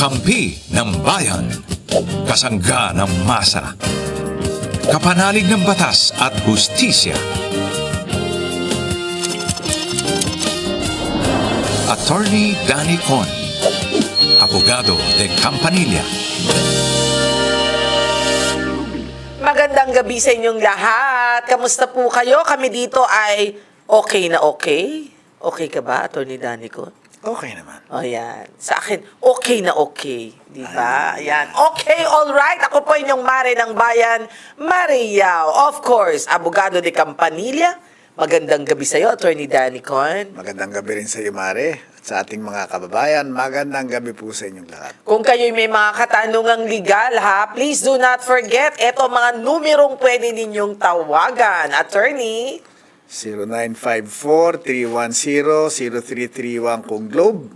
Kampi ng bayan. Kasangga ng masa. Kapanalig ng batas at hustisya. Attorney Danny Con. Abogado de Campanilla. Magandang gabi sa inyong lahat. Kamusta po kayo? Kami dito ay okay na okay. Okay ka ba, Attorney Danico? Okay naman. O yan. Sa akin, okay na okay. Di ba? Ayan. Okay, all right. Ako po inyong Mare ng Bayan, Mare Yao. Of course, abogado de Campanilla. Magandang gabi sa iyo, Attorney Danny Con. Magandang gabi rin sa iyo, Mare. At sa ating mga kababayan, magandang gabi po sa inyong lahat. Kung kayo may mga katanungang legal ha, please do not forget, eto mga numerong pwede ninyong tawagan. Attorney, 0954-310-0331 kung Globe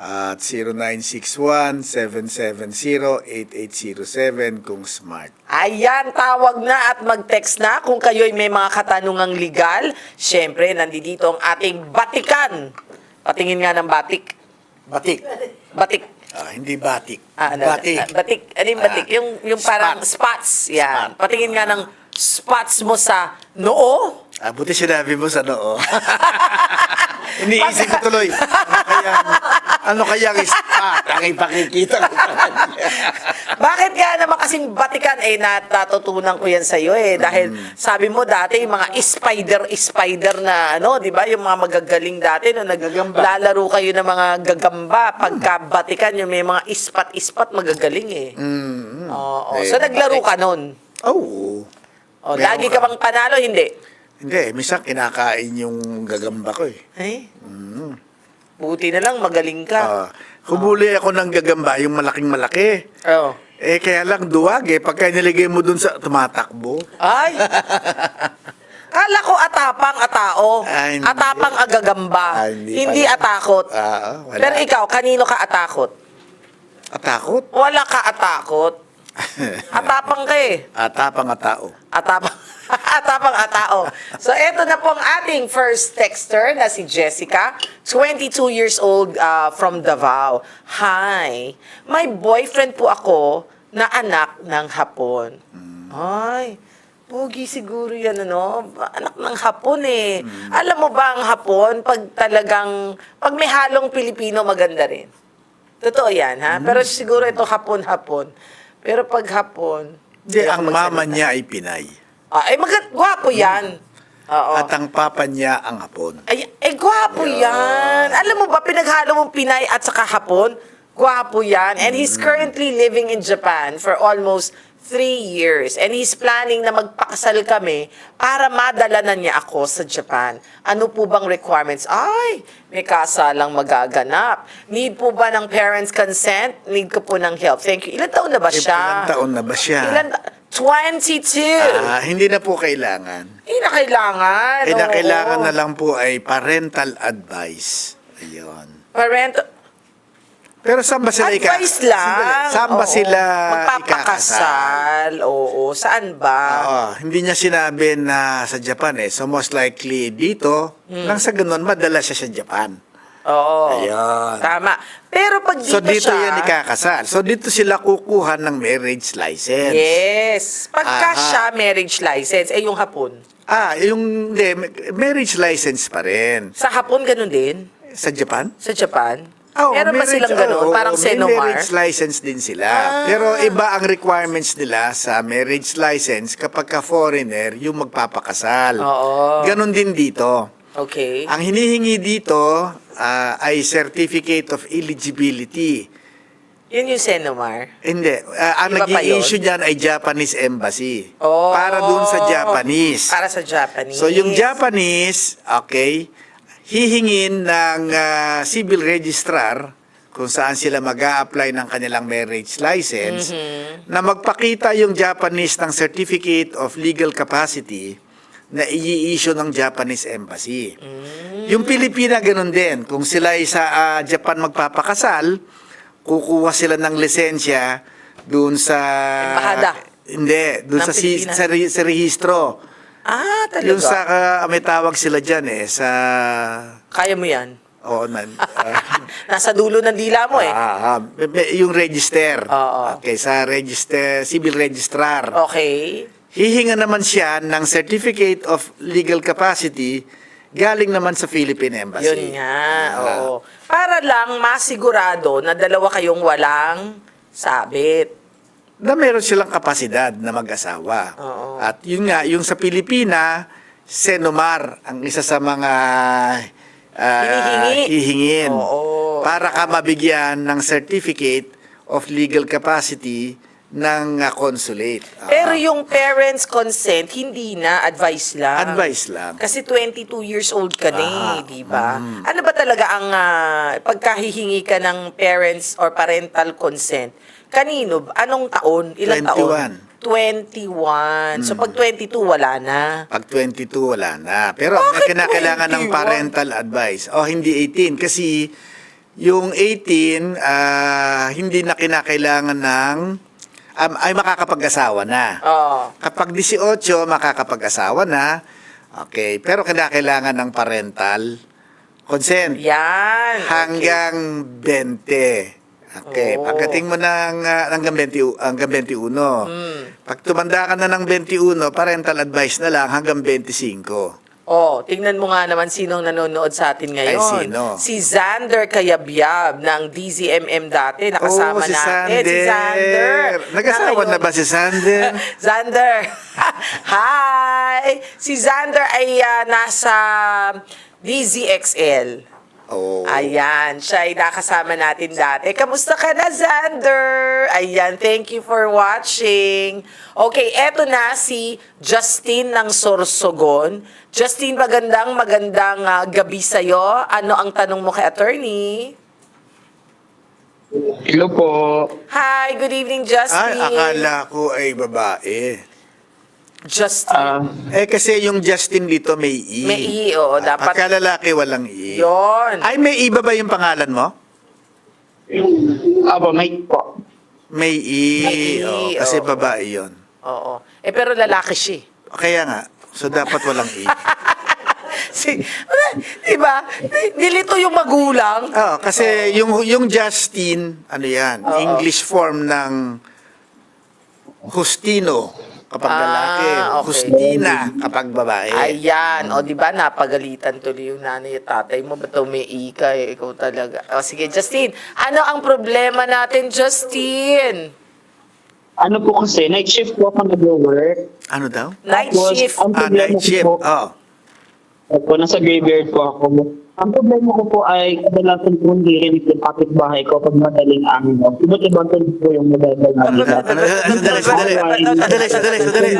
at 0961-770-8807 kung Smart. Ayan, tawag na at mag-text na kung kayo'y may mga katanungang legal. Siyempre, nandito ang ating batikan. Patingin nga ng batik. Batik. Batik. Ah, hindi batik. Ah, ano, batik. ah, batik. Ano yung batik? Ah, yung, yung parang spots. Yan. Spot. Patingin nga ng spots mo sa noo. Ah, buti sinabi mo sa noo. Iniisip ko tuloy. Ano kaya, ano kaya ang spot ang ipakikita ko sa kanya? Bakit nga naman kasing batikan eh natutunan ko yan sa iyo eh dahil sabi mo dati yung mga spider spider na ano 'di ba yung mga magagaling dati no Gagamba. naglalaro kayo ng mga gagamba pagka batikan yung may mga ispat ispat magagaling eh. Mm, Oo. Eh, So naglaro ka nun. Oo. O, Meron lagi ka ka. bang panalo hindi? Hindi, minsan kinakain yung gagamba ko eh. Eh? Buti na lang magaling ka. Ah, humuli ako ng gagamba, yung malaking malaki. Oo. Eh, kaya lang duwag eh. Pagka nilagay mo dun sa tumatakbo. Ay. Kala ko atapang atao. Ah, hindi. atapang agagamba. Ah, hindi hindi pala. atakot. Ah, wala. Pero ikaw, kanino ka atakot? Atakot? Wala ka atakot. Atapang ka eh. Atapang at tao. Atapang. atapang atao. So, eto na po ang ating first texter na si Jessica, 22 years old uh, from Davao. Hi, may boyfriend po ako na anak ng Hapon. Ay, pogi siguro yan, ano? Anak ng Hapon eh. Alam mo ba ang Hapon, pag talagang, pag may halong Pilipino, maganda rin. Totoo yan, ha? Pero siguro ito hapon-hapon. Pero pag hapon, Hindi, ang mama niya ay Pinay. Ah, ay maganda, gwapo yan. Oo. At ang papa niya ang Hapon. ay, ay, gwapo yan. Alam mo ba, pinaghalo mong Pinay at saka Hapon? Gwapo yan. And he's currently living in Japan for almost three years. And he's planning na magpakasal kami para madala na niya ako sa Japan. Ano po bang requirements? Ay, may kasalang magaganap. Need po ba ng parents' consent? Need ko po ng help. Thank you. Ilan taon na ba siya? ilang taon na ba siya? Ilan ta- 22. Ah, hindi na po kailangan. Hindi na kailangan. Na oo. kailangan na lang po ay parental advice. Ayun. Parent, Pero saan ba sila ika- advice lang. Saan ba Oo. sila ikakasal? Magpapakasal. Oo. Saan ba? Oo, hindi niya sinabi na sa Japan eh. So most likely dito, Hmm. nang sa ganun, madala siya sa Japan. Oo. Ayun. Tama. Pero pag dito, So dito siya, yan ikakasal. So dito sila kukuha ng marriage license. Yes. Pagka Aha. siya marriage license, eh yung hapon. Ah, yung hindi, marriage license pa rin. Sa hapon, ganun din. Sa Japan? Sa Japan. Oh, Meron ba silang ganun? oo, Parang may Senomar? marriage license din sila. Ah. Pero iba ang requirements nila sa marriage license kapag ka foreigner yung magpapakasal. Oo. Ganon din dito. Okay. Ang hinihingi dito ah, ay certificate of eligibility. Yun yung Senomar. Hindi. ah, ang Iba pa nag-i-issue dyan ay Japanese Embassy. Oh. Para dun sa Japanese. Para sa Japanese. So yung Japanese, okay, hihingin ng ah, civil registrar kung saan sila mag apply ng kanilang marriage license Mm-hmm. na magpakita yung Japanese ng certificate of legal capacity na i-issue ng Japanese embassy. Mm. Yung Pilipina ganun din. Kung sila ay sa ah, Japan magpapakasal, kukuha sila ng lisensya doon sa Embahada. Hindi, doon sa, si, sa, sa rehistro. Ah, talaga? Yung sa, ah, may tawag sila dyan eh, sa, Kaya mo yan? Oo, man. ah, Nasa dulo ng dila mo eh. ah, ah, yung register. Oo. Okay, sa register, civil registrar. Okay. Hihinga naman siya ng certificate of legal capacity galing naman sa Philippine Embassy. Yun nga, Ah. oo. Para lang masigurado na dalawa kayong walang sabit. Na meron silang kapasidad na mag-asawa. Oo. At yun nga, yung sa Pilipina, Senomar ang isa sa mga Hinihingi. hihingin Oo. para ka mabigyan ng certificate of legal capacity ng ah, consulate. Ah, Pero yung parents' consent, hindi na, advice lang. advice lang. Kasi 22 years old ka na Ah, eh, di ba? Ano ba talaga ang ah, pagkahihingi ka ng parents or parental consent? Kanino? Anong taon? Ilang 21. taon? 21. So pag 22, wala na. Pag 22, wala na. Pero Bakit kinakailangan ng 21? parental advice. O, hindi 18. Kasi yung 18, ah, hindi na kinakailangan ng, um, ay makakapag-asawa na. Oh. Kapag 18, makakapag-asawa na. Okay. Pero kinakailangan ng parental consent. Yan. Hanggang 20. Okay, Oo. pagdating mo ng ah, hanggang 20 hanggang 21. Hmm. Pag tumanda ka na ng 21, parental advice na lang hanggang 25. Oh, tingnan mo nga naman sinong nanonood sa atin ngayon. Ay, sino? Si Xander Kayabyab ng DZMM dati. Nakasama oh, si natin. Sander. Si Xander. Nag-asawa na ba si Sander? Xander. Hi! Si Xander ay ah, nasa DZXL. Oh. Ayan, siya ay nakasama natin dati. Kamusta ka na, Xander? Ayan, thank you for watching. Okay, eto na si Justin ng Sorsogon. Justin, magandang magandang ah, gabi sa'yo. Ano ang tanong mo kay attorney? Hello po. Hi, good evening, Justin. Ay, akala ko ay babae. Justin. Ah, Eh, kasi yung Justin dito may E. May E, oo, Ah, dapat- Pagka lalaki, walang E. Yon. Ay, may E ba ba yung pangalan mo? aba, may po. May E. May E, oh, kasi oo. babae yon. Oo. Eh, pero lalaki siya. eh. Kaya nga. So, dapat walang E. Si, di ba? Nilito yung magulang. Oo, kasi yung yung Justin, ano yan, Oo. English form ng Justino kapag Ah, lalaki, okay. Justina kapag babae. Ayan, o di ba napagalitan tuloy yung nanay at tatay mo, ba't umi ka eh, ikaw talaga. O sige, Justin, ano ang problema natin, Justin? Ano po kasi, night shift po ako nag-work. Ano daw? Night Tapos, shift. Ang Ah, problema night shift. po, Oh. Opo, nasa graveyard po ako. Ang problema ko po ay kadalasan po hindi rin yung kapitbahay ko pag madaling araw. Iba't ibang tunog po yung madaling Ano, araw. ano, ano, sandali, sandali. Sandali, sandali, sandali.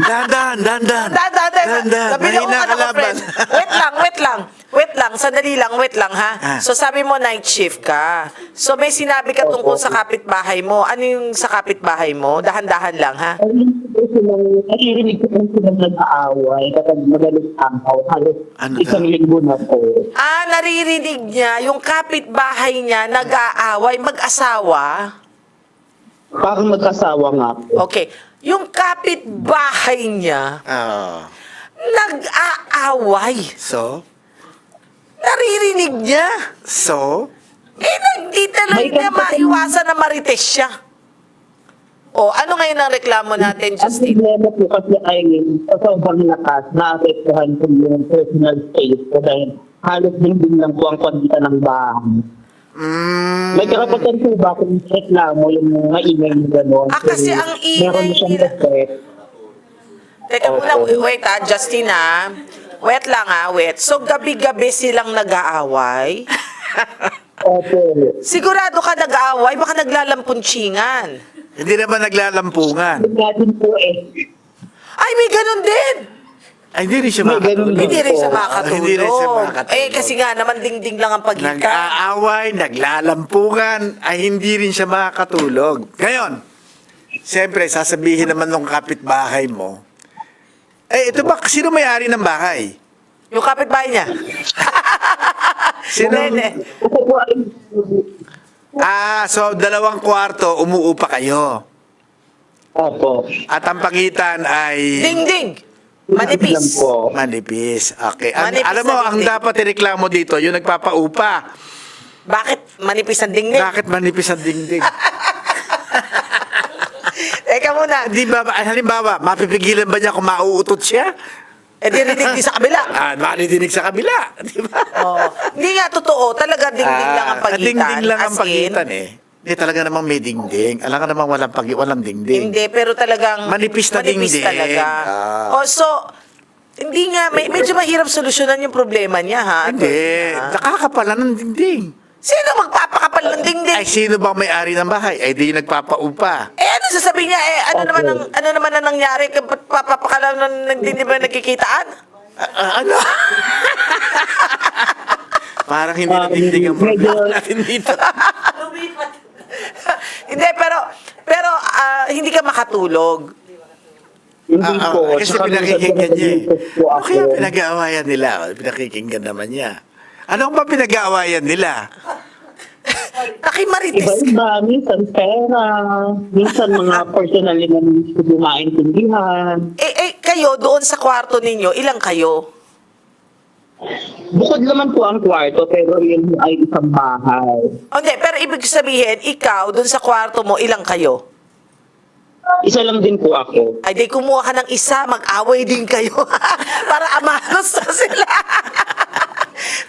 Dandan, dandan. Dada, dada, Dandan. sabi niyo, Mahina ano ka laban. friend? Wait lang, wait lang. Wait lang, sandali lang, wait lang ha. Ah. So sabi mo night shift ka. So may sinabi ka tungkol sa kapitbahay mo. Ano yung sa kapitbahay mo? Dahan-dahan lang ha. Silang, naririnig ko po silang nag-aaway kapag madaling araw. Halos Ano isang daw? linggo na po. Ah, naririnig niya, yung kapitbahay niya nag-aaway, mag-asawa. Parang magkasawa nga. Okay. Yung kapitbahay niya, Oh. nag-aaway. So? Naririnig niya. So? Eh, hindi talaga May niya kanta- maiwasan na marites siya. O, ano ngayon ang reklamo natin, Ang Justin? problema po kasi ay sa sobrang lakas, naapektuhan po yung personal space ko dahil halos din lang po ang pagitan ng bahay. Mm, May karapatan po ba kung reklamo yung maingay na gano'n? Ah, kasi ang ingay Meron siyang nila. effect. Teka muna, wait ah, Justin ah. Wait lang ah, wait. So, gabi-gabi silang nag-aaway? Opo. Sigurado ka nag-aaway, baka naglalampunchingan. hindi naman naglalampungan. Din po eh. Ay, may ganun din. Ay, hindi rin siya makatulog. Hindi rin siya makatulog. hindi rin siya makatulog. Eh, kasi nga naman ding-ding lang ang pagkika. Nag-aaway, naglalampungan, ay hindi rin siya makakatulog. Ngayon, siyempre, sasabihin naman ng kapitbahay mo, eh, ito ba, sino may-ari ng bahay? Yung kapitbahay niya. Sino? Ah, so dalawang kwarto, umuupa kayo. Opo. At ang pagitan ay... Ding-ding. Manipis. Po. Manipis. Okay. Ang- Manipis alam mo, ang dingding. dapat ireklamo dito, yung nagpapaupa. Bakit manipis ang dingding? Bakit manipis ang dingding? Teka muna. Di ba, ba- halimbawa, mapipigilan ba niya kung mauutot siya? Eh, di rinig di sa kabila. Ah, maridinig sa kabila. Di ba? Oo. Hindi nga totoo. Talaga dingding lang ang Ah, pagitan. Dingding lang ang in, pagitan eh. Hindi talaga namang may dingding. Alam ka namang walang, pagi, walang dingding. Hindi, pero talagang Manipis na dingding. talaga. Ah. Oh, so, hindi nga, may, medyo mahirap solusyonan yung problema niya, ha? Hindi. Ha? Nakakapala ng dingding. Sino magpapakapal ng dingding? Ay, sino ba may-ari ng bahay? Ay, di yung nagpapaupa. Eh, ano sasabihin niya? Eh, ano Okay. naman ang, ano naman ang nangyari? Kapag papapakalam ng nagdindi ba nagkikitaan? Ah, ah, ano? Parang hindi na dingding ang problema natin dito. hindi, pero, pero, ah, hindi ka makatulog. Hindi Ah, ah, po. kasi pinakikinggan niya eh. minsan po Ano kaya pinag-aawayan nila? Pinakikinggan naman niya. Ano ba pinag-aawayan nila? Nakimarites ka. Iba-iba, minsan pera, minsan mga personal na hindi ko maintindihan. Eh, eh, kayo, doon sa kwarto ninyo, ilang kayo? Bukod naman po ang kwarto, pero yun ay isang bahay. Hindi, pero ibig sabihin, ikaw, doon sa kwarto mo, ilang kayo? Isa lang din po ako. Ay, di kumuha ka ng isa, mag-away din kayo. Para amanos na sila.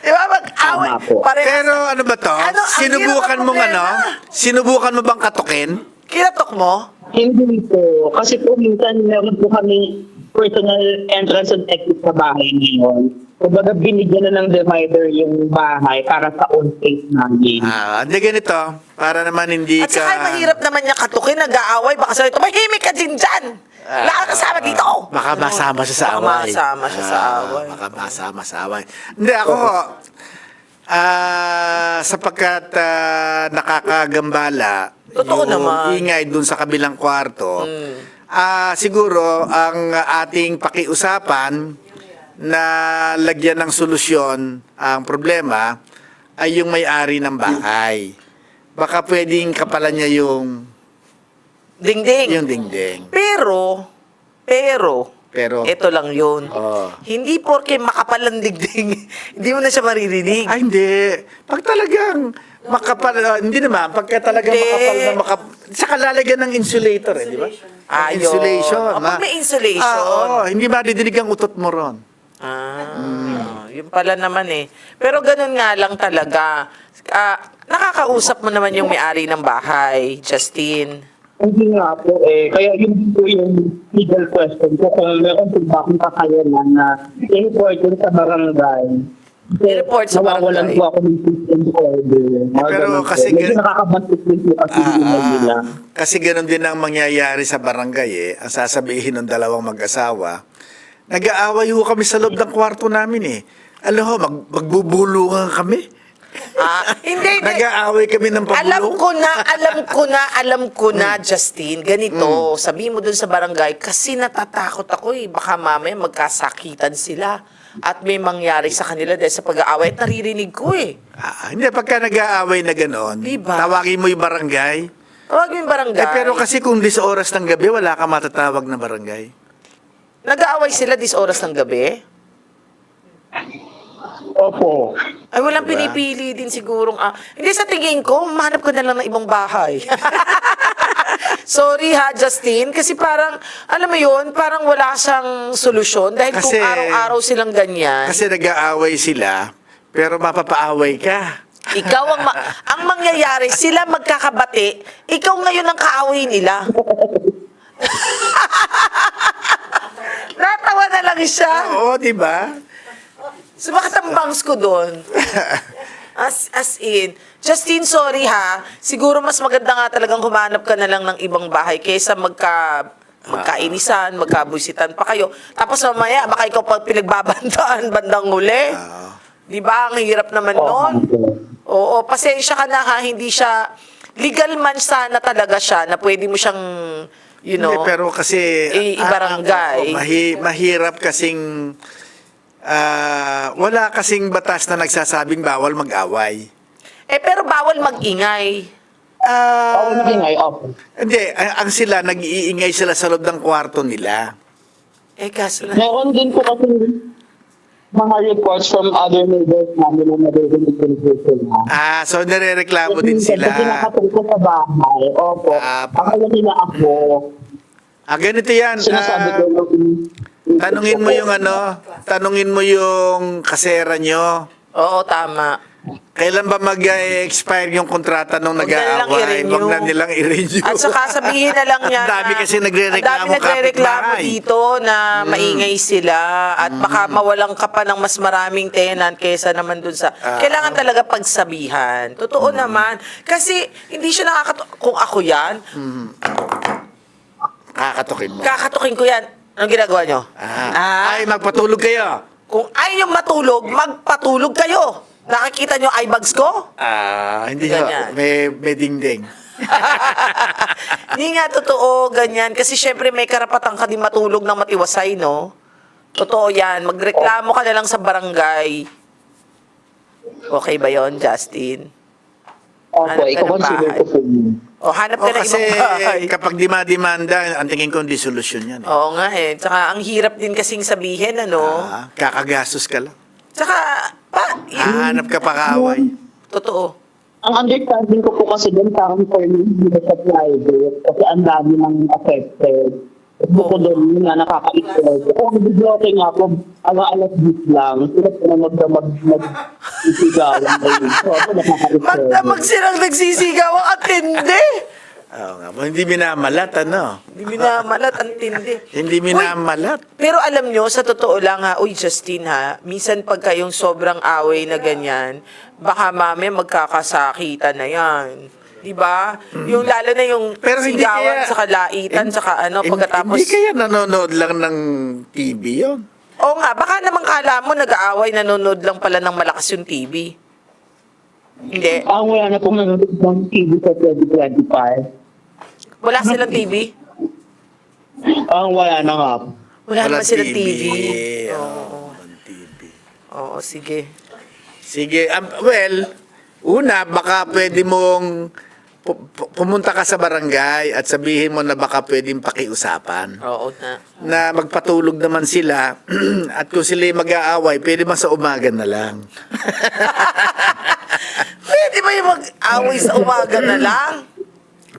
Di ba, mag-away. Tama po. Parehas- Pero ano ba to? Ano, ang Sinubukan hirap ng mong ano? problema. Sinubukan mo bang katukin? Kinatok mo? Hindi po. Kasi po minsan meron po kami personal entrance and exit sa bahay ngayon. Kumbaga binigyan na ng divider yung bahay para sa own space namin. Ah, hindi ganito. Para naman hindi At ka... saka mahirap naman niya katukin, nag-aaway. Baka sabi ito, mahimik ka din dyan. Ka kasama dito. Baka masama siya sa Baka away. masama siya sa Ah, away. Baka masama sa away. Hindi, ako, ah, sapagkat ah, nakakagambala, Totoo yung naman. ingay dun sa kabilang kwarto, Hmm. ah, siguro, ang ating pakiusapan na lagyan ng solusyon ang problema ay yung may-ari ng bahay. Baka pwedeng kapalan niya yung, Ding-ding. yung dingding. Pero, pero, Pero, ito lang yun. Oh. Hindi porke makapal ang dingding, hindi mo na siya maririnig. Ay, hindi. Pag talagang makapal, ah, hindi naman, pagka talagang Hindi. makapal na makap... Saka lalagyan ng insulator, eh, di ba? Ayun. Insulation. O, pag may insulation. Ah, oo, hindi maridinig ang utot mo ron. Ah, yun pala naman eh. Pero ganun nga lang talaga. Ah, nakakausap mo naman yung may-ari ng bahay, Justine. Hindi nga po eh. Kaya yun din po yung legal question ko kung meron po ba akong kakayanan na i-report yun sa barangay. I-report sa nawawalan barangay. po ako ng system order. Mga pero ganun po. kasi Medyo gan- nakakabantik din po kasi yung nila. Ah, kasi ganun din ang mangyayari sa barangay eh. Ang sasabihin ng dalawang mag-asawa, nag-aaway ho kami sa loob ng kwarto namin eh. Alam ho, mag magbubulungan kami. Ah, hindi, hindi. Nag-aaway kami ng pabulong. Alam ko na, alam ko na, alam ko Hmm. na, Justine, ganito, sabi mo dun sa barangay, kasi natatakot ako eh, baka mamaya magkasakitan sila at may mangyari sa kanila dahil sa pag-aaway at naririnig ko eh. Ah, hindi, pagka nag-aaway na gano'n, Diba? tawagin mo yung barangay. Mo yung barangay. Eh, pero kasi kung 10 oras ng gabi, wala ka matatawag na barangay. Nag-aaway sila dis oras ng gabi? Opo. Ay, walang Diba? pinipili din sigurong, ah, hindi sa tingin ko, mahanap ko na lang ng ibang bahay. Sorry ha, Justin, kasi parang, alam mo yun, parang wala siyang solusyon dahil kung Kasi- araw-araw silang ganyan, Kasi nag-aaway sila, pero mapapaaway ka. ikaw ang, ma- ang mangyayari, sila magkakabati, ikaw ngayon ang kaaway nila. Natawa na lang siya. Oo, di ba? Sumakat ang bangs ko doon. As, as in, Justine, sorry ha. Siguro mas maganda nga talagang humanap ka na lang ng ibang bahay kaysa magka magkainisan, magkabusitan pa kayo. Tapos mamaya, baka ikaw pa pinagbabantaan bandang huli. Di ba? Ang hirap naman noon. Oo, pasensya ka na ha. Hindi siya, legal man sana talaga siya na pwede mo siyang, you know, Hindi, pero kasi... i- ibarangay. ah, mahi- mahirap kasing... ah, wala kasing batas na nagsasabing bawal mag-away. eh pero bawal mag-ingay. Ah, Oo, naging ay opo. hindi, ang ang sila, nag-iingay sila sa loob ng kwarto nila. Eh, kaso na. Meron din po kasi mga reports from other neighbors namin na naririnig din po sila. Ah, so nire-reklamo din Kasi sila. nakatulog ko sa bahay. Opo. Ah, Akala nila ako. Ah, ganito yan. Sinasabi ah, ko yung... tanungin mo yung ano, tanungin mo yung kasera nyo. Oo, tama. Kailan ba mag-expire yung kontrata nung Huwag na nilang nag-aaway? i-renew. Huwag na nilang i-renew. At saka sabihin na lang yan Ang dami na- kasi nagre-reklamo Ang dami nagre-reklamo kapitbahay. dito na Mm. maingay sila at baka mawalan ka pa ng mas maraming tenant kesa naman dun sa... Ah. Kailangan talaga pagsabihan. Totoo Mm. naman. Kasi hindi siya nakakato... Kung ako yan, Kakatukin mo. kakatukin ko yan. Anong ginagawa nyo? Ah. Ay, magpatulog kayo. Kung ayaw nyo matulog, magpatulog kayo. Nakikita nyo eyebags ko? Ah, hindi ho. Ganyan. May, may dingding. Hindi nga totoo, ganyan. Kasi syempre may karapatan ka din matulog ng matiwasay, no? Totoo yan. Magreklamo ka na lang sa barangay. Okay ba yon Justin? Opo, Hanap ka ng iko-consider bahay. ko po yun. O, hanap O ka ng kasi ibang bahay. kapag dima-demanda, ang tingin ko hindi solusyon yan. Eh. Oo nga eh. Tsaka ang hirap din kasing sabihin, ano? Ah, kakagastos ka lang. Tsaka, pa, yun, Hahanap ka pa kaaway. totoo. Ang understanding ko po kasi doon parang for me, hindi na sa private kasi ang dami ng affected. Bukod doon, yun nga, nakaka-excel. Kung nag-bloke nga po, ang alas 10 lang, sila po na mag mag mag isigawan kayo. So, ako. Magdamag silang nagsisigaw ang atindi. Oo nga. Hindi minamalat, ano? Hindi minamalat, ang tindi. Hindi minamalat. Pero alam nyo, sa totoo lang ha, uy Justin ha, minsan pag kayong sobrang away na ganyan, baka mami magkakasakitan na yan. Di ba? Yung lalo na yung Mm. Pero hindi sigawan kaya... sa kalaitan, saka ano, pagkatapos... Hindi kaya nanonood lang ng TV yun. Oo nga, baka naman kala mo nag-aaway, nanonood lang pala ng malakas yung TV. Hindi. Ang wala na pong nanonood ng TV sa 2025. Wala silang TV. Ang wala na nga po. Wala naman silang TV. Oo, Oo. walang TV. Oo, sige. Sige, um, well, una, baka pwede mong pu- pu- pumunta ka sa barangay at sabihin mo na baka pwedeng pakiusapan. Oo na. Na magpatulog naman sila at kung sila mag-aaway, pwede man sa umaga na lang. Pwede ba yung mag-away sa umaga na lang?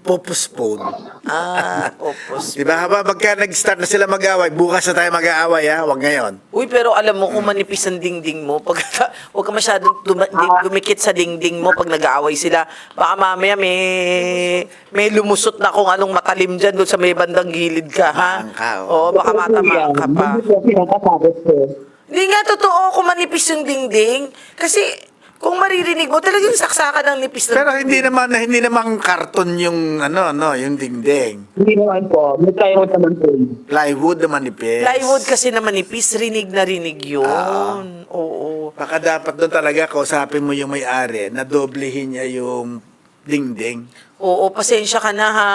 Popuspone. Ah, opos. Di ba? Haba, magka nag-start na sila mag-aaway, bukas na tayo mag-aaway ha, huwag ngayon. Uy, pero alam mo kung manipis ang dingding mo, pag huwag ka masyadong duma- di- dumikit sa dingding mo pag nag-aaway sila. Baka mamaya may may lumusot na kung anong matalim dyan doon sa may bandang gilid ka, ha? Tamaan ka, oo. Baka matamaan ka pa. Hindi nga totoo kung manipis yung dingding. Kasi kung maririnig mo, talagang saksakan ng nipis ng Pero hindi naman hindi naman karton yung ano no, yung dingding. Hindi naman po. May kayo naman po. Plywood na manipis. Plywood kasi na manipis, rinig na rinig yun. Ah. Oo. Baka dapat doon talaga kausapin mo yung may-ari na doblehin niya yung dingding. Oo, pasensya ka na ha.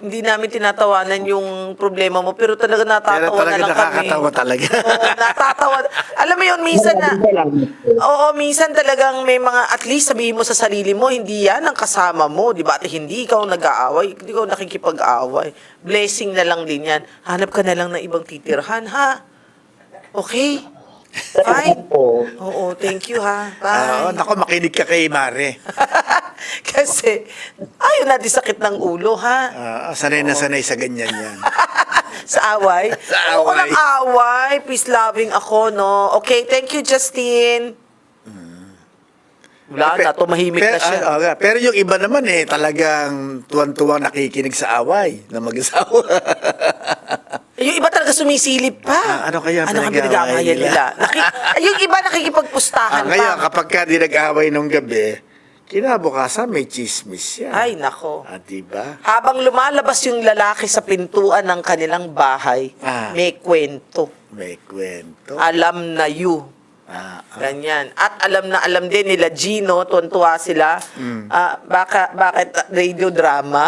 Hindi namin tinatawanan yung problema mo, pero talaga Pero natatawa talaga na lang kami. nakakatawa talaga. Oo, natatawa. Alam mo yun, minsan na... Oo, minsan talagang may mga, at least sabihin mo sa sarili mo, hindi yan ang kasama mo, di ba? At hindi ikaw nag-aaway, hindi ikaw nakikipag-aaway. Blessing na lang din yan. Hanap ka na lang ng ibang titirhan, ha? Okay? Fine? po. Oo, thank you, ha? Oo, Bye. nako makinig ka kay Mare. Kasi, ayaw natin sakit ng ulo, ha? Ah, sanay na sanay sa ganyan yan. Sa away? Sa Ayoko away. ng away. Peace loving ako, no? Okay, thank you, Justin. Wala na, tumahimik pero, na siya. ah, ah, pero yung iba naman eh, talagang tuwan-tuwang nakikinig sa away na mag-asawa. Yung iba talaga sumisilip pa. Ah, ano kaya Ano ang pinag-aawayan nila? Naki- yung iba ah, nakikipagpustahan ngayon, pa. kapag ka di nag-away nung gabi, kinabukasan may chismis yan. Ay, nako. Ah, diba? Habang lumalabas yung lalaki sa pintuan ng kanilang bahay, Ah. may kwento. May kwento. Alam na you. Ah, ah. Ganyan. At alam na alam din nila Gino, tuwan-tuwa sila. Mm. Ah, baka, bakit radio drama?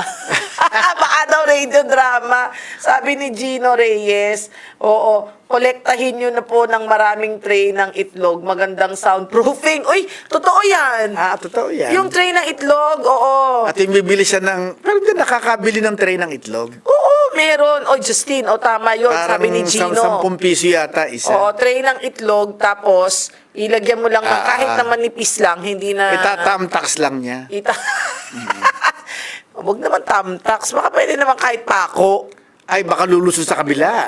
baka daw radio drama. Sabi ni Gino Reyes, oo, kolektahin nyo na po ng maraming tray ng itlog. Magandang soundproofing. Uy, totoo yan. Ah, totoo yan. Yung tray ng itlog, oo. At yung bibili siya ng... Pero hindi nakakabili ng tray ng itlog. Oo, meron. O, Justine, o tama yun, sabi ni Gino. sam- 10 piso yata isa. Oo, tray ng itlog, tapos ilagyan mo lang ng Ah, kahit ah. naman nipis lang, hindi na... Itatamtax lang niya. Ita... Huwag naman tamtax. Baka pwede naman kahit pako. Ay, baka lulusot sa kabila.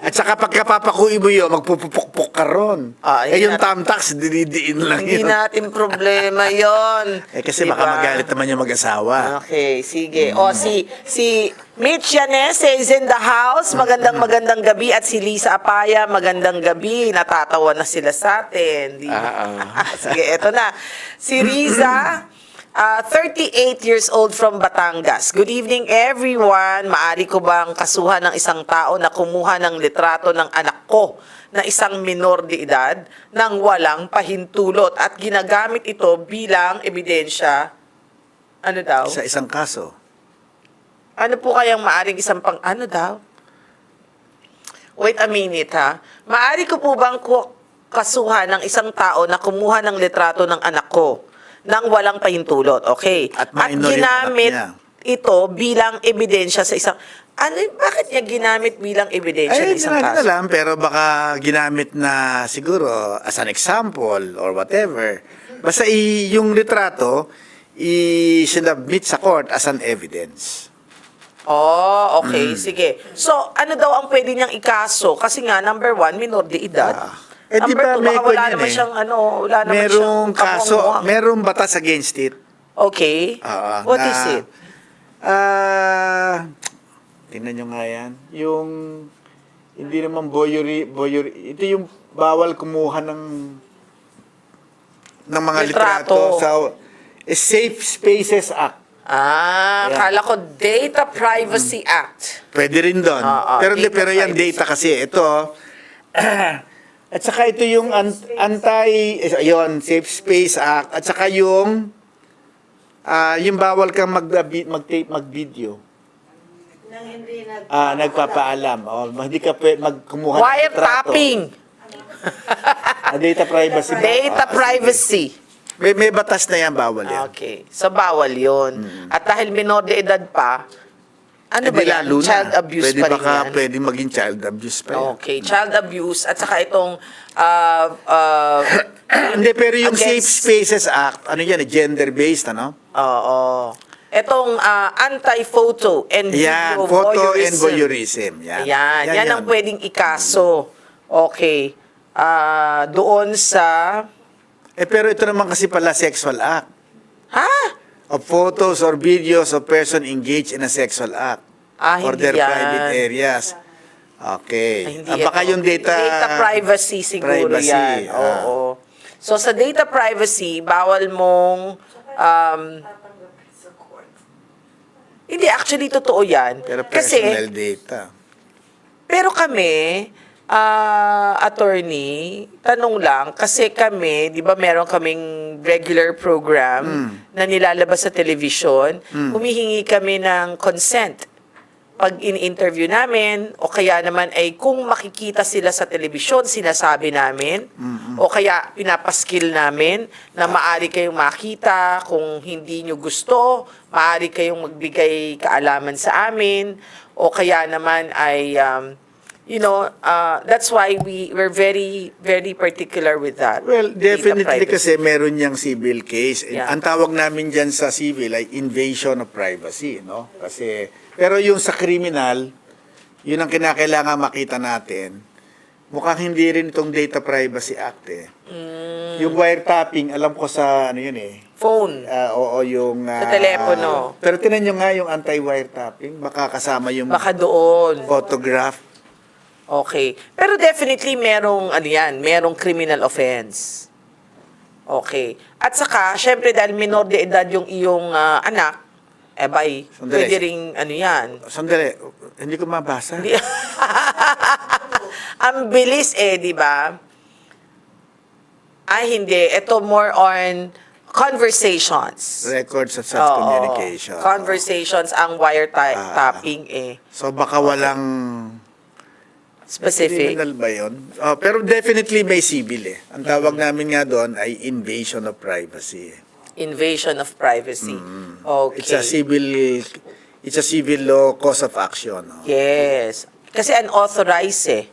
At saka pagkapapakuin mo yun, magpupupukpuk ka ron. Ah, eh, yung natin- tamtax, dinidiin lang Hindi yun. natin problema yon. Eh, kasi baka magalit naman yung mag-asawa. Okay, sige. O, si, si Mitch Yanese is in the house. Magandang magandang gabi. At si Lisa Apaya, magandang gabi. Natatawa na sila sa atin. Di ba? Ah, sige, eto na. Si Riza, ah, 38 years old from Batangas. Good evening, everyone. Maari ko bang kasuhan ng isang tao na kumuha ng litrato ng anak ko na isang minor de edad nang walang pahintulot at ginagamit ito bilang ebidensya ano daw? Sa isang kaso. Ano po kayang maaring isang pang... Ano daw? Wait a minute ha. Maari ko po bang kasuhan ng isang tao na kumuha ng litrato ng anak ko nang walang pahintulot? Okay. At yung ginamit ito bilang ebidensya sa isang... Ano, bakit niya ginamit bilang ebidensya Ay, ng isang hindi kaso? na alam, pero baka ginamit na siguro as an example or whatever. Basta i- yung litrato, i-submit sa court as an evidence. Oh, okay. Hmm. Sige. So, ano daw ang pwede niyang ikaso? Kasi nga, number one, minor de edad. Ah. Eh, di number ba two, may baka wala kwan yan naman eh. siyang, ano, wala naman Merong siyang kaso, kamuang-muang. merong batas against it. Okay. Ah, What na- is it? Ah, tingnan nyo nga yan. Yung, hindi naman boyery, boyery, ito yung bawal kumuha ng ng mga Litrato. litrato, sa eh, Safe Spaces Act. Ah, Ayan. kala ko Data Privacy Act. Pwede rin doon. Ah, ah, pero hindi, data pero yan privacy. data kasi. Ito, at saka ito yung an- anti, ayun, Safe Space Act, at saka yung, ah yung bawal kang mag, mag-tape, mag-video. Ah, nagpapaalam. Oh, hindi ka pwede magkumuha ng litrato. Wiretapping. Ah, data privacy. Data Ah, privacy. May, may batas na yan, bawal yan. Okay. So, bawal yun. At dahil minor de edad pa, ano Eh, ba yan? lalo na. Child abuse pwede pa rin baka, yan? Pwede maging child abuse pa yan. Okay, child abuse at saka itong uh, uh, Hindi, pero yung Safe Against- Spaces Act, ano yan, eh, gender-based, ano? oo. Itong uh, anti-photo and Yan, video photo and voyeurism. Yan. Ayan, yan, ang yun. pwedeng ikaso. Okay. Ah, doon sa... Eh, pero ito naman kasi pala sexual act. Ha? Of photos or videos of person engaged in a sexual act. Ah, or their yan. private areas. Okay. Ay, hindi Ah, baka yung data... Data privacy siguro privacy, yan. ah. Oo. So, sa data privacy, bawal mong... Um, hindi, actually, totoo yan. Pero Kasi, personal data. Pero kami, ah, attorney, tanong lang, kasi kami, di ba meron kaming regular program Hmm. na nilalabas sa television, humihingi kami ng consent pag in-interview namin, o kaya naman ay kung makikita sila sa telebisyon, sinasabi namin, o kaya pinapaskill namin na maari kayong makita, kung hindi nyo gusto, maari kayong magbigay kaalaman sa amin, o kaya naman ay, um, you know, uh, that's why we, we're very, very particular with that. Well, definitely kasi meron niyang civil case. Yeah. Ang tawag namin dyan sa civil ay invasion of privacy, no? Kasi, pero yung sa criminal, yun ang kinakailangan makita natin. Mukhang hindi rin itong Data Privacy Act eh. Mm. Yung wiretapping, alam ko sa ano yun eh. Phone. Ah, oo, yung... Sa ah, telepono. Pero tinan nyo nga yung anti-wiretapping, baka kasama yung Baka doon. photograph. Okay. Pero definitely merong ano yan, merong criminal offense. Okay. At saka, syempre dahil minor de edad yung iyong ah, anak, eh bay, Sandali. pwede ring ano yan. Sandali, hindi ko mabasa. Ang bilis eh, di ba? Ay, hindi. Ito more on conversations. Records of such Oo. communication. Conversations ang wiretapping eh. So baka walang Specific. criminal ba yun? Oh, pero definitely may civil eh. Ang tawag namin nga doon ay invasion of privacy. Invasion of privacy. Okay. Mm. It's a civil It's a civil law cause of action. no? Yes. Kasi unauthorized eh.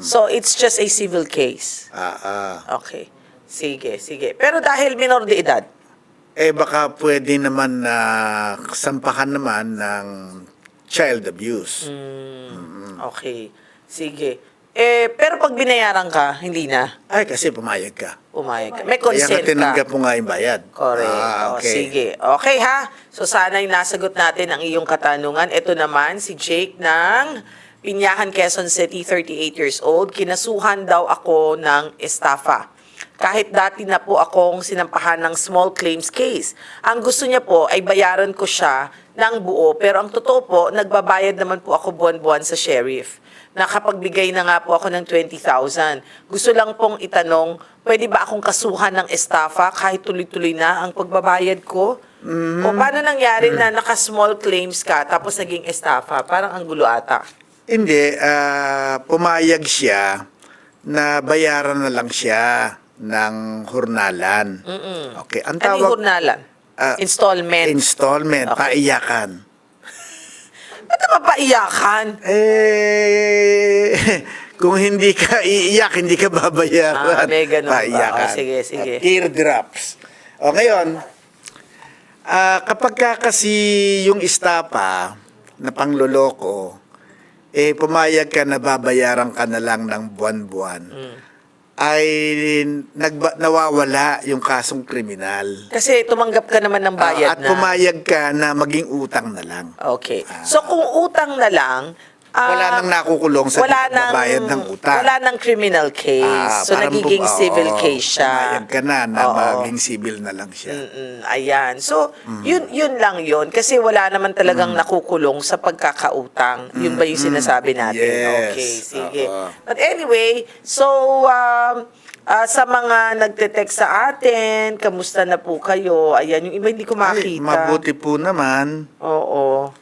So, it's just a civil case. Ah, ah. Okay. Sige, sige. Pero dahil minor de edad, Eh baka pwede naman na sampahan naman ng child abuse. Mm. okay. Sige. Eh, pero pag binayaran ka, hindi na. Ay, kasi pumayag ka. Pumayag ka. May Kaya consent nga tinanggap ka. mo nga yung bayad. Correct. Ah, O, okay. sige. Okay ha. So sana'y nasagot natin ang iyong katanungan. Ito naman si Jake ng Pinyahan, Quezon City, 38 years old. Kinasuhan daw ako ng estafa. Kahit dati na po akong sinampahan ng small claims case. Ang gusto niya po ay bayaran ko siya ng buo. Pero ang totoo po, nagbabayad naman po ako buwan-buwan sa sheriff. Nakapagbigay na nga po ako ng 20,000. Gusto lang pong itanong, pwede ba akong kasuhan ng estafa kahit tuloy-tuloy na ang pagbabayad ko? O paano nangyari na naka-small claims ka tapos naging estafa? Parang ang gulo ata. Hindi, ah, pumayag siya na bayaran na lang siya ng hurnalan. Okay, ang Ano yung tawag hurnalan? Ah, Installment. installment, Okay. paiyakan. Ba't naman paiyakan? Eh, kung hindi ka iiyak, hindi ka babayaran. Ah, may ganun ba? Paiyakan. O, sige, sige. At teardrops. O ngayon, ah, kapag ka kasi yung estapa na pangloloko, eh pumayag ka na babayaran ka na lang ng buwan-buwan, Mm. Ay nagba, nawawala yung kasong kriminal. Kasi tumanggap ka naman ng bayad Ah, at na. pumayag ka na maging utang na lang. Okay. So kung utang na lang, ah, Wala nang nakukulong sa wala nang, bayad ng utang. Wala nang criminal case. Ah, so parang nagiging bu- civil oo, case siya. Pumayag ka na na Oo. maging civil na lang siya. Mm-mm, ayan. So, Mm. yun yun lang yun kasi wala naman talagang nakukulong sa pagkakautang. Yun ba yung sinasabi natin? Yes. Okay, sige. Oo. But anyway, so um ah, sa mga nagte-text sa atin, kamusta na po kayo? Ayan, yung iba hindi ko Ay, makita. mabuti po naman. Oo.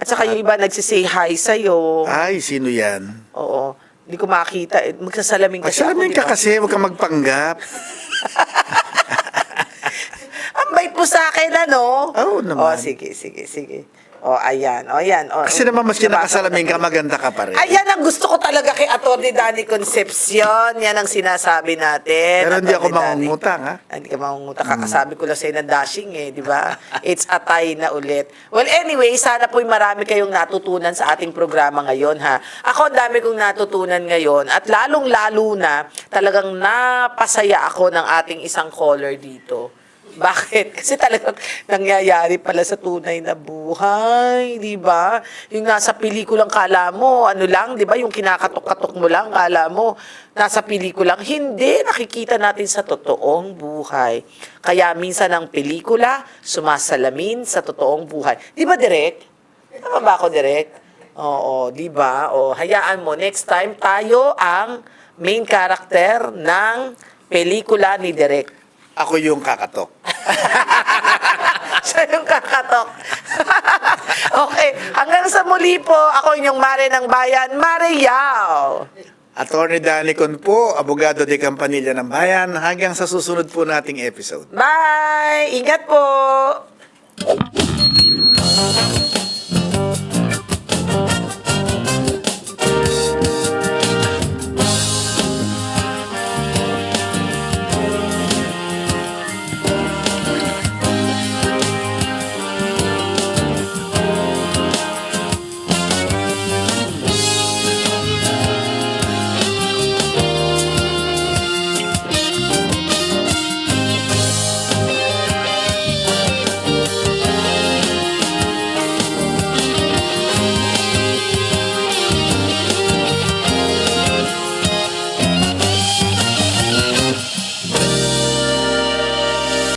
At saka yung iba nagsisay hi sa'yo. Ay, sino yan? Oo. Hindi ko makita. Eh, Magsasalamin kasi ako, Magsalamin di ka kasi, huwag ka magpanggap. Ang bait po sa akin, ano? Oo naman. Oh, sige, sige, sige. Oh, ayan. Oh, ayan. Oh, Kasi naman, maski nakasalamin na ka, maganda ka pa rin. Ayan ang gusto ko talaga kay Atty. Danny Concepcion. Yan ang sinasabi natin. Pero hindi Atty. ako Danny. mangungutang, ha? Ah, Hindi ka mangungutang. Kakasabi ko lang sa'yo ng dashing eh, di ba? It's atay na ulit. Well, anyway, sana po'y marami kayong natutunan sa ating programa ngayon, ha? Ako, ang dami kong natutunan ngayon. At lalong-lalo na, talagang napasaya ako ng ating isang caller dito. Bakit? Kasi talagang nangyayari pala sa tunay na buhay, di ba? Yung nasa pelikulang kala mo, ano lang, di ba? Yung kinakatok-katok mo lang, kala mo, nasa pelikulang. Hindi, nakikita natin sa totoong buhay. Kaya minsan ang pelikula, sumasalamin sa totoong buhay. Di ba, Direk? Tama ba ako, Direk? Oo, di ba? O, hayaan mo, next time tayo ang main character ng pelikula ni Direk. Ako yung kakatok. Siya yung kakatok. okay, hanggang sa muli po, ako inyong Mare ng Bayan, Mare Yao. Attorney Danny Con po, abogado de Campanilla ng Bayan, hanggang sa susunod po nating episode. Bye! Ingat po!